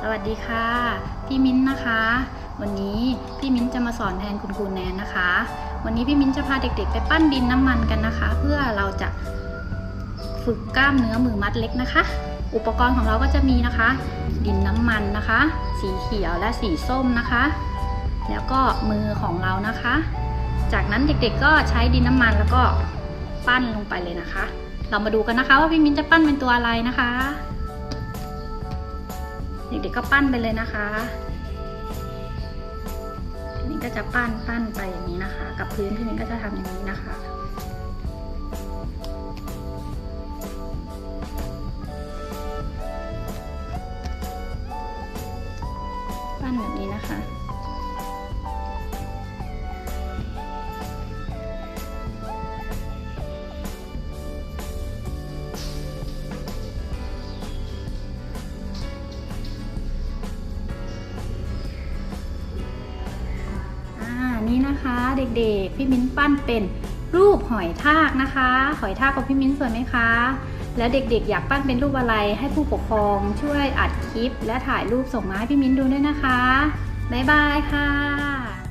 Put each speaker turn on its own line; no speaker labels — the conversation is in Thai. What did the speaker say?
สวัสดีค่ะ พี่มิ้นนะคะ วันนี้พี่มิ้นจะมาสอนแทนคุณครูแนนนะคะ วันนี้พี่มิ้นจะพาเด็กๆ ไปปั้นดินน้ำมันกันนะคะ เพื่อเราจะฝึกกล้ามเนื้อมือมัดเล็กนะคะ อุปกรณ์ของเราก็จะมีนะคะ ดินน้ำมันนะคะ สีเขียวและสีส้มนะคะ แล้วก็มือของเรานะคะ จากนั้นเด็กๆก็ใช้ดินน้ำมันแล้วก็ปั้นลงไปเลยนะคะ เรามาดูกันนะคะว่าพี่มิ้นจะปั้นเป็นตัวอะไรนะคะ ด็กๆก็ปั้นไปเลยนะคะทีนี้ก็จะปั้นปั้นไปอย่างนี้นะคะ กับพื้นที่นี้ก็จะทำอย่างนี้นะคะปั้นแบบนี้นะคะ นี้นะคะ เด็กๆ พี่มิ้นปั้นเป็นรูปหอยทากนะคะ หอยทากของพี่มิ้นสวยไหมคะ แล้วเด็กๆ อยากปั้นเป็นรูปอะไรให้ผู้ปกครองช่วยอัดคลิป และถ่ายรูปส่งมาให้พี่มิ้นดูด้วยนะคะ บ๊ายบายค่ะ